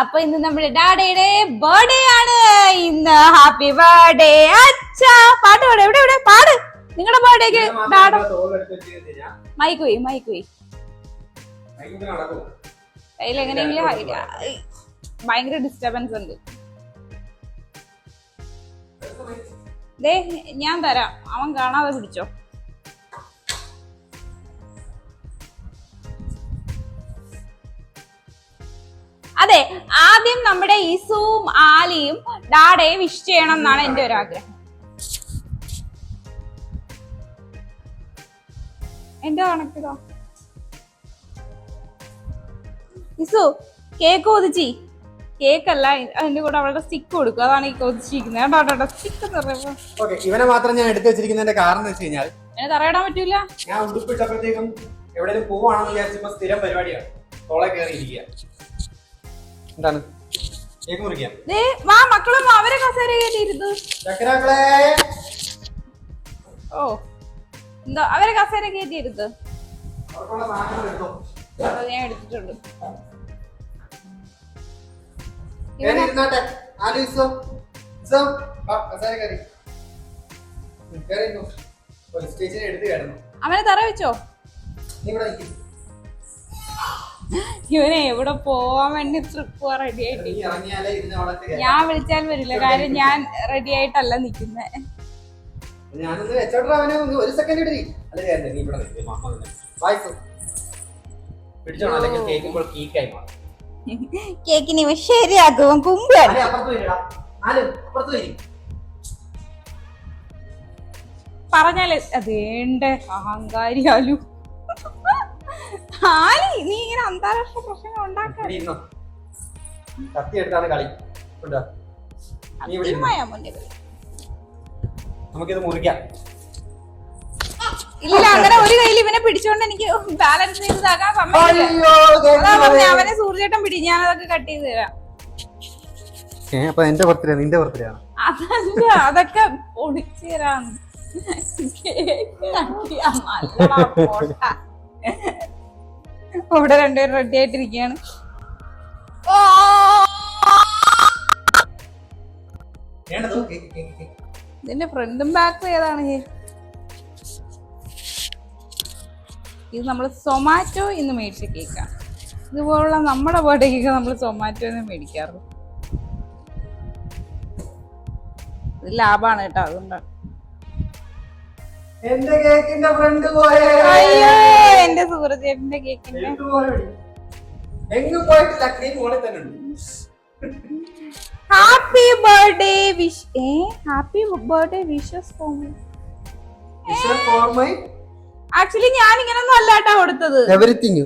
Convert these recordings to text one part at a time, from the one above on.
അപ്പൊ ഇന്ന് നമ്മുടെ ഡാഡയുടെ ബർത്ത്ഡേ ആണ്. ഇന്ന് ഹാപ്പി ബർത്ത്ഡേ അച്ഛാ പാട്ട് പാട് എവിടെ എവിടെ? പാട്. നിങ്ങളുടെ ബർത്ത്ഡേക്ക് ഡാഡ മൈക്ക് പോയി മൈക്ക് പോയി. കയ്യിൽ എങ്ങനെയെങ്കിലും ഭയങ്കര ഡിസ്റ്റർബൻസ് ഉണ്ട്. ദേ ഞാൻ തരാം. അവൻ കാണാതെ പിടിച്ചോ. അതെ ആദ്യം നമ്മുടെ ഇസുവും ആലിയും ഡാഡയെ വിഷ് ചെയ്യണം എന്നാണ് എന്റെ ഒരു ആഗ്രഹം. എന്റെ കണക്കിതോ ഇസു കേക്ക് കൊതിച്ചി. കേക്കല്ല അല്ല അതിന്റെ കൂടെ അവളുടെ സ്റ്റിക്ക് കൊടുക്കും. അതാണ് ഈ കൊതിച്ചിരിക്കുന്നത്. കേട്ടോ സ്റ്റിക്ക് ഇവനെ മാത്രം ഞാൻ എടുത്തു വെച്ചിരിക്കുന്നതിന്റെ കാരണം വെച്ച് കഴിഞ്ഞാൽ എന്നെ തറയിടാൻ പറ്റൂല. ഞാൻ ഉടുപ്പിട്ടപ്പോഴത്തേക്കും എവിടെയും പോവാണെന്ന് വിചാരിച്ചപ്പോ സ്ഥിരം പരിപാടിയാണ്. തോളെ കയറി ഇരിക്കുക എന്താണ്? കേക്ക് മുറിക്കാം. ദേ വാ മക്കളും അവരെ കസേര കയറ്റിയിരുന്നു. ചക്കരാക്കളെ. ഓ എന്തോ അവരെ കസേര കയറ്റിയിരുന്നു. അത് ഞാൻ എടുത്തിട്ടുണ്ട് അവനെ തറ വെച്ചോ. നീ ഇവിടെ നിൽക്കും ഇവനെ എവിടെ പോവാൻ വേണ്ടി ട്രിപ്പ് റെഡി ആയിട്ട് ഞാൻ വിളിച്ചാൽ വരില്ല. കാര്യം ഞാൻ റെഡി ആയിട്ടല്ല നിൽക്കുന്നത് ഞാനൊന്ന് വെച്ചോട്ടാ അവനെ ഒന്ന് ഒരു സെക്കൻഡ് ഇടി. അല്ല ഞാൻ നീ ഇവിടെ നിൽക്കും അമ്മ നിന്ന് വായിക്കോ പിടിച്ചോണം അല്ലെങ്കിൽ കേൾക്കുമ്പോൾ കീക്കായി മാറും. കേക്കിന് ഇവ ശരിയാക്കും. കുമ്പിയാണ് പറഞ്ഞാലേ അതേണ്ട അഹങ്കാരി ആലു നീ ഇങ്ങനെ അന്താരാഷ്ട്ര പ്രശ്നങ്ങൾ ഉണ്ടാക്കാൻ കത്തി എടുത്താണ് കളി. നമുക്കിത് മുറിക്കാം. ഇല്ല അങ്ങനെ ഒരു കയ്യിൽ ഇവനെ പിടിച്ചോണ്ട് എനിക്ക് ബാലൻസ് ചെയ്ത് ഇതാക്കാൻ സമയം അവനെ സൂര്യചേട്ടൻ പിടി ഞാൻ അതൊക്കെ കട്ട് ചെയ്ത് തരാം. അപ്പൊ എന്റെ ബർത്ത്ഡേ നിന്റെ ബർത്ത്ഡേ ആണ്? അതല്ല അതൊക്കെ ഒടിച്ചു തരാം. കേക്ക് കട്ടിയാ. ഇവിടെ രണ്ടുപേരും റെഡി ആയിട്ടിരിക്കുകയാണ്. ഇതിന്റെ ഫ്രണ്ടും ബാക്കും ഏതാണ് ഇത് നമ്മൾ സൊമാറ്റോ ഇന്ന് മേടിച്ച കേക്കാണ് ഇതുപോലുള്ള നമ്മുടെ ബർത്ത്ഡേ കേക്ക് നമ്മൾ സൊമാറ്റോന്ന് മേടിക്കാറുള്ളൂ ഇത് ലാഭാണ് കേട്ടോ അതുകൊണ്ടാണ്. എന്റെ കേക്കിന്റെ ഫ്രണ്ട് പോയേ. അയ്യോ എന്റെ സുഹൃത്തേട്ടന്റെ കേക്കിന്റെ? എങ്ങും പോയിട്ടില്ല ക്രീം മോളിൽ തന്നെ ഉണ്ട്. ഹാപ്പി ബർത്ത്ഡേ വിഷ് ഏ? Happy birthday wishes for me for my actually ഞാൻ ഇങ്ങനൊന്നും അല്ലാട്ടാ കൊടുത്തത്. Everything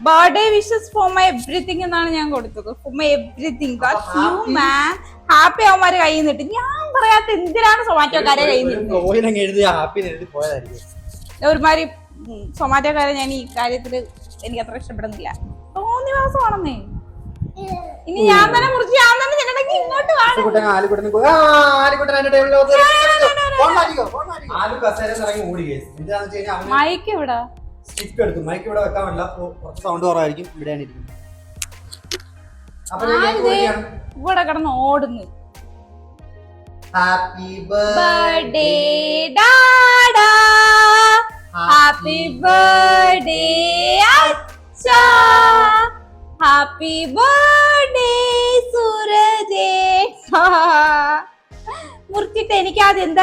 birthday wishes for my everything എന്നാണ് ഞാൻ കൊടുത്തത്. ഫോർ മൈ എവറിത്തിങ് അപ്പൊ യു മാൻ ഹാപ്പി അവന്മാര് കയ്യിൽ നിന്നിട്ട്. ഞാൻ പറയാത്ത എന്തിനാണ് സൊമാറ്റോക്കാരെ കയ്യിൽ കോയിലങ്ങ് എഴുതി ഹാപ്പി എഴുതി പോയതായിരിക്കും. ഒരുമാതിരി സൊമാറ്റോക്കാരെ ഞാൻ ഈ കാര്യത്തിൽ എനിക്ക് അത്ര ഇഷ്ടപ്പെടുന്നില്ല. തോന്നി മാസമാണെന്നേ ഇനി ഞാൻ തന്നെ മുറിച്ച് ഞാൻ തന്നെ ചെല്ലണമെങ്കിൽ ഇങ്ങോട്ട് മൈക്ക് എവിടാ? സ്റ്റിക്ക് എടുത്തു. മൈക്ക് ഇവിടെ വെക്കാൻ പറ്റില്ല. കുറച്ച് സൗണ്ട് കുറവായിരിക്കും. ഇവിടെയാണ് ഇരിക്കുന്നത്. ഇവിടെ കിടന്ന് ഓടുന്നു. ഹാപ്പി ബർത്ത്ഡേ ഡാഡാ ഹാപ്പി ബർത്ത്ഡേ അച്ഛാ ഹാപ്പി ബർത്ത്ഡേ മുറിച്ചിട്ട് എനിക്ക് അത് തന്നെ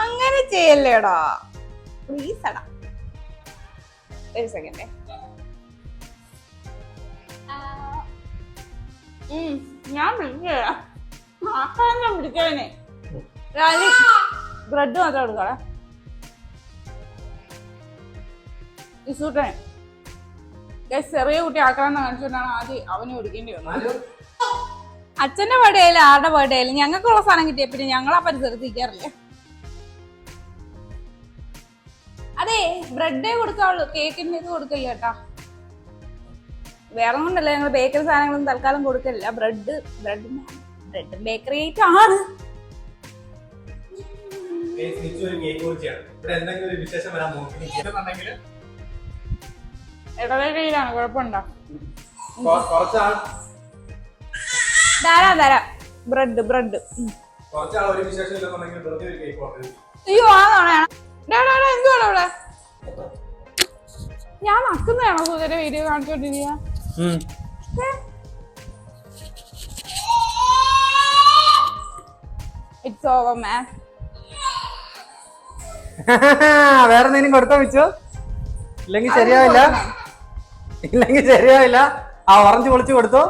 അങ്ങനെ ചെയ്യല്ലേടാ. പ്ലീസ് എടാ. ഒരു സെക്കൻഡേ ഞാൻ വിളിക്കാം ഞാൻ വിളിക്കാനെ വിളിച്ചവനെ ബ്രെഡ് മാത്രം എടുക്കടാ ഇസൂട്ടനെ. ചെറിയ കുട്ടി ആക്കാന്ന് കാണിച്ചുകൊണ്ടാണ് ആദ്യം അവന് കൊടുക്കേണ്ടി വന്നത്. അച്ഛന്റെ ബർത്ത്ഡേ ആയാലും ആരുടെ ബർത്ത്ഡേ ആയാലും ഞങ്ങൾക്കുള്ള സാധനം കിട്ടിയ പിന്നെ ഞങ്ങൾ ആ പരിസരത്ത് ഇരിക്കാറില്ല? ബ്രെഡേ കൊടുക്കാവുള്ളൂ കേക്കിന്റെ ഇത് കൊടുക്കില്ല കേട്ടാ വേറെ കൊണ്ടല്ല ഞങ്ങൾ ബേക്കറി സാധനങ്ങളൊന്നും തൽക്കാലം കൊടുക്കില്ല bread bread bread bakery item ആണ്. ഇടവേളയിലാണ് കുഴപ്പമുണ്ടോ? തരാം തരാം ബ്രെഡ് ബ്രെഡ് അയ്യോ ആണോണേ എന്തുവാണ് ഇവിടെ? ഞാൻ നക്കുന്നതാണോ സൂചന വീഡിയോ കാണിച്ചോണ്ടിരിക്കുക ഇറ്റ്സ് ഓവർ വേറെ എന്തെങ്കിലും കൊടുത്തോ വെച്ചോ ഇല്ലെങ്കിൽ ശരിയാവില്ല. ഇല്ലെങ്കിൽ ശരിയാവില്ല. ആ ഓറഞ്ച് പൊളിച്ച് കൊടുത്തോ.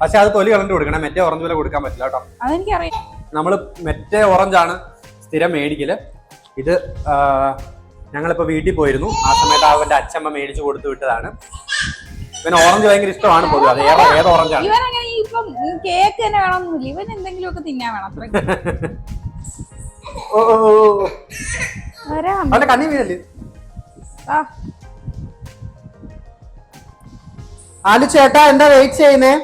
പക്ഷെ അത് തൊലി കളഞ്ഞിട്ട് കൊടുക്കണം. മറ്റേ ഓറഞ്ച് പോലെ കൊടുക്കാൻ പറ്റില്ല കേട്ടോ. അതെനിക്കറിയാം. നമ്മൾ മറ്റേ ഓറഞ്ചാണ് സ്ഥിരം മേടിക്കൽ. ഇത് ആ, ഞങ്ങളിപ്പോ വീട്ടിൽ പോയിരുന്നു. ആ സമയത്ത് അവന്റെ അച്ഛമ്മ മേടിച്ചു കൊടുത്തു വിട്ടതാണ്. പിന്നെ ഓറഞ്ച് ഭയങ്കര ഇഷ്ടമാണ് പൊതുവെ. അത് ഏത് ഏത് ഓറഞ്ചാണ് ഇവൻ അങ്ങനെ ഇപ്പം കേക്ക് തന്നെ വേണമെന്നില്ല ഇവൻ എന്തെങ്കിലും ഒക്കെ തിന്നാൻ വേണം അത്രയ്ക്ക് ഓ ഓ, ഓ, ഓ. വരാം. അവന്റെ കണ്ണി വീഴല്ലേ? ആ. ആലു ചേട്ടാ എന്താ വെയിറ്റ് ചെയ്യുന്നേ?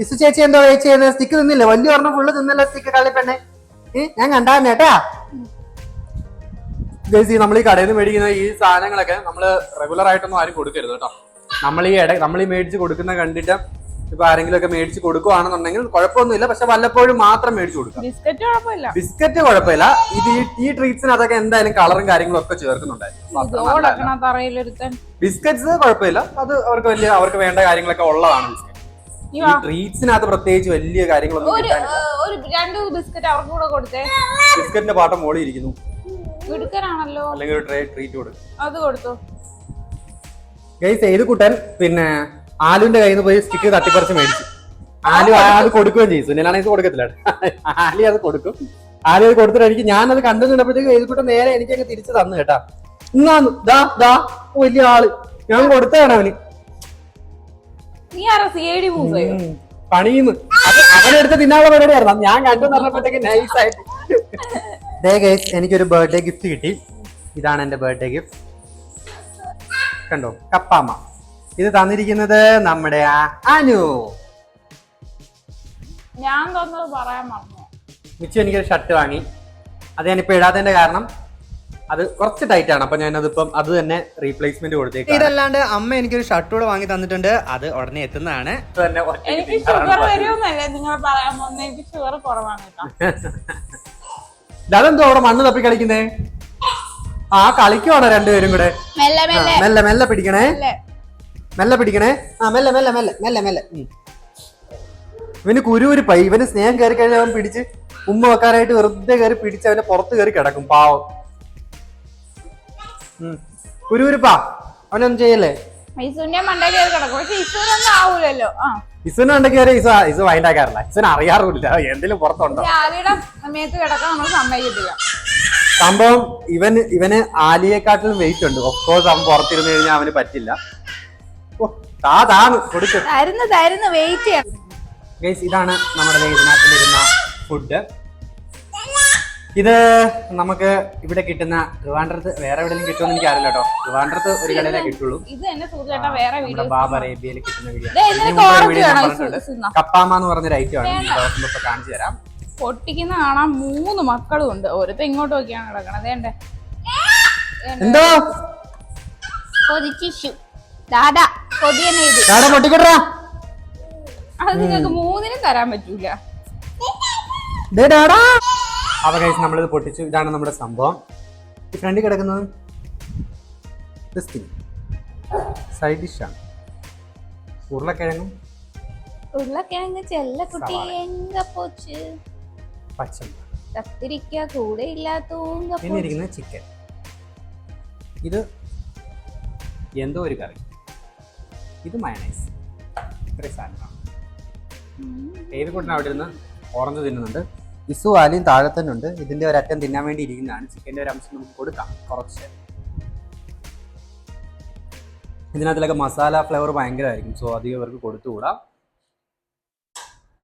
ഇസു ചേച്ചി എന്താ വെയിറ്റ് ചെയ്യുന്നേ? സ്റ്റിക്ക് തിന്നില്ലേ? വലിയ ഒരെണ്ണം ഫുള്ള് തിന്നല്ലേ സ്റ്റിക്ക് കളിപ്പെണ്ണെ ഏ ഞാൻ കണ്ടാ കേട്ടാ ഗൈസ് ഈ നമ്മൾ ഈ കടയിൽ നിന്ന് മേടിക്കുന്ന ഈ സാധനങ്ങളൊക്കെ നമ്മൾ റെഗുലർ ആയിട്ടൊന്നും ആരും കൊടുക്കരുത് കേട്ടോ. നമ്മൾ ഈ ഇട നമ്മൾ ഈ മേടിച്ച് കൊടുക്കുന്ന കണ്ടിട്ട് ഇപ്പൊ ആരെങ്കിലും ഒക്കെ മേടിച്ച് കൊടുക്കുവാണെന്നുണ്ടെങ്കിൽ കുഴപ്പമൊന്നുമില്ല. പക്ഷെ വല്ലപ്പോഴും മാത്രം മേടിച്ച് കൊടുക്കും. ബിസ്ക്കറ്റ് കുഴപ്പമില്ല. ബിസ്ക്കറ്റ് കുഴപ്പമില്ല. ഇത് ഈ- ട്രീറ്റ്സിന് അതൊക്കെ എന്തായാലും കളറും കാര്യങ്ങളും ഒക്കെ ചേർക്കുന്നുണ്ടായിരുന്നു. ബിസ്ക്കറ്റ്സ് കുഴപ്പമില്ല. അത് അവർക്ക് വലിയ അവർക്ക് വേണ്ട കാര്യങ്ങളൊക്കെ ഉള്ളതാണ് ബിസ്ക്കറ്റ്. ഈ വാ. ട്രീറ്റ്സിനകത്ത് പ്രത്യേകിച്ച് വലിയ കാര്യങ്ങളൊന്നും ബിസ്ക്കറ്റിന്റെ പാട്ടം മോളി ഇരിക്കുന്നു മിടുക്കനാണല്ലോ. അല്ലെങ്കിൽ ഒരു ട്രേ ട്രീറ്റ് കൊടുക്കും. അത് കൊടുത്തു. ഗൈസ് ഏത് കുട്ടൻ? പിന്നെ ആലുവിന്റെ കയ്യിൽ നിന്ന് പോയി സ്റ്റിക്ക് തട്ടിപ്പറിച്ച് മേടിച്ചു. ആലു ആ- അത് കൊടുക്കുകയും ചെയ്യും. സുനിലാണെങ്കിൽ ഇത് കൊടുക്കത്തില്ല. ആലി അത് കൊടുക്കും. ആലി അത് കൊടുത്തിട്ട് എനിക്ക് അത് കണ്ടു നിന്നപ്പോഴത്തേക്ക് ഏതുകൂട്ടം നേരെ എനിക്ക് അങ്ങ് തിരിച്ചു തന്നു കേട്ടാ. ഇന്നാന്ന് ദാ ദാ വലിയ ആൾ. ഞാൻ കൊടുത്തതാണ് അവന്. നീ ആരാ? സി മൂസയോ ഉം. പണിയുന്നു അത് അവനെടുത്ത് തിന്നാനുള്ള പരിപാടിയായിരുന്നു. ഞാൻ കണ്ടു പറഞ്ഞപ്പോഴത്തേക്ക് നൈസ് ആയിട്ട് ഡേ ഗൈസ് എനിക്കൊരു ബർത്ത്ഡേ ഗിഫ്റ്റ് കിട്ടി. ഇതാണ് എന്റെ ബർത്ത്ഡേ ഗിഫ്റ്റ് കണ്ടോ? കപ്പാമ ഇത് തന്നിരിക്കുന്നത് നമ്മുടെ ആ അനു. ഞാൻ തന്നത് പറയാൻ മറന്നു. മിച്ചു എനിക്കൊരു ഷർട്ട് വാങ്ങി. അത് ഞാനിപ്പോ ഇടാത്തതിന്റെ കാരണം അത് കുറച്ച് ടൈറ്റ് ആണ്. അപ്പൊ ഞാനതിപ്പം അത് തന്നെ റീപ്ലേസ്മെന്റ് കൊടുത്തേക്ക് ഇതല്ലാണ്ട് അമ്മ എനിക്കൊരു ഷർട്ട് കൂടെ വാങ്ങി തന്നിട്ടുണ്ട്. അത് ഉടനെ എത്തുന്നതാണ്. ഇത് തന്നെ ഒറ്റയ്ക്ക് എനിക്ക് ഷുഗർ. വരുമെന്നല്ലേ നിങ്ങൾ പറയാൻ പോകുന്നത്. എനിക്ക് ഷുഗർ കുറവാണ് ഇതെന്തോ അവിടെ മണ്ണ് തപ്പി കളിക്കുന്നേ? ആ കളിക്കുവാണോ രണ്ടുപേരും കൂടെ? മെല്ലെ മെല്ലെ. പിടിക്കണേ. മെല്ലെ. പിടിക്കണേ. ആ മെല്ലെ മെല്ലെ മെല്ലെ മെല്ലെ മെല്ലെ. ഇവന് കുരു ഒരു പൈ. ഇവന് സ്നേഹം കയറി കഴിഞ്ഞാൽ അവൻ പിടിച്ച് ഉമ്മ വെക്കാനായിട്ട് വെറുതെ കയറി പിടിച്ച് അവനെ പുറത്ത് കയറി കിടക്കും പാവം. ഉം. പാ. അവനൊന്നും ചെയ്യല്ലേ? മൈസൂരിന്റെ മണ്ട കയറി കിടക്കും. പക്ഷെ ഇസൂരൊന്നും ആവൂലല്ലോ. ആ. ഇസുവിനെ ഉണ്ടെങ്കിൽ ഇസ ഇസു വൈൻഡാക്കാറില്ല ഇസുവിന് അറിയാറുമില്ല. എന്തെങ്കിലും പുറത്തുണ്ടോ? ഈ ആലിയുടെ മേത്ത് കിടക്കാൻ നമ്മൾ സമ്മതിക്കത്തില്ല. സംഭവം ഇവൻ ഇവന് ആലിയെക്കാട്ടിലും വെയിറ്റ് ഉണ്ട്. ഓഫ് കോഴ്സ് അവൻ പുറത്തിരുന്ന് കഴിഞ്ഞാൽ അവന് പറ്റില്ല. താ താന്ന് കൊടുക്ക്. തരുന്ന് തരുന്ന് വെയിറ്റ് ഇതാണ് നമ്മുടെ ഇതിനകത്തിലിരുന്ന ഫുഡ് ഇത് നമുക്ക് ഇവിടെ കിട്ടുന്ന ട്രിവാൻഡ്രത്ത് വേറെ എവിടെയെങ്കിലും കിട്ടുമെന്ന് എനിക്ക് അറിയില്ല കേട്ടോ. ട്രിവാൻഡ്രത്ത് ഒരു കടയിലേ കിട്ടുള്ളൂ. ഇത് വേറെ വീഡിയോ ബാബ അറേബ്യയിൽ കിട്ടുന്ന വീഡിയോ. കപ്പാമ എന്ന് പറഞ്ഞൊരു ഐറ്റം ആണ്. ദിവസം ഇപ്പൊ കാണിച്ചു തരാം. പൊട്ടിക്കുന്ന കാണാൻ മൂന്ന് മക്കളും ഉണ്ട് ഓരോരുത്തർ ഇങ്ങോട്ട് നോക്കിയാണ് കിടക്കണത് വേണ്ടേ എന്തോ? കൊതിച്ചു ദാദാ കൊതി തന്നെ ഇത്. ഡാഡ പൊട്ടിക്കട്ടാ അത് നിങ്ങൾക്ക് മൂന്നിനും തരാൻ പറ്റൂല. അപ്പൊ കഴിച്ച് നമ്മളിത് പൊട്ടിച്ചു. ഇതാണ് നമ്മുടെ സംഭവം. ഈ ഫ്രണ്ടിൽ കിടക്കുന്നത് സൈഡ് ഡിഷാണ് ഉരുളക്കിഴങ്ങും ഉരുളക്കിഴങ്ങ് ചെല്ലക്കുട്ടി കുട്ടി എങ്ക പോച്ച്. പച്ചമുളക്. കത്തിരിക്ക കൂടെ ഇല്ലാത്തൂങ്ക പിന്നെ ഇരിക്കുന്നത് ചിക്കൻ ഇത് എന്തോ ഒരു കറി. ഇത് മയണൈസ് ഇത്രയും സാധനമാണ് ഏത് കൂട്ടിന് അവിടെ ഇരുന്ന് ഓറഞ്ച് തിന്നുന്നുണ്ട്? ഇസു ആലിയും താഴെ തന്നെ ഉണ്ട്. ഇതിന്റെ ഒരറ്റം തിന്നാൻ വേണ്ടി ഇരിക്കുന്നതാണ്. ചിക്കന്റെ ഒരു അംശം നമുക്ക് കൊടുക്കാം. കുറച്ച്. ഇതിനകത്തിലൊക്കെ മസാല ഫ്ലേവർ ഭയങ്കരമായിരിക്കും. സോ അധികം ഇവർക്ക് കൊടുത്തുകൂടാ.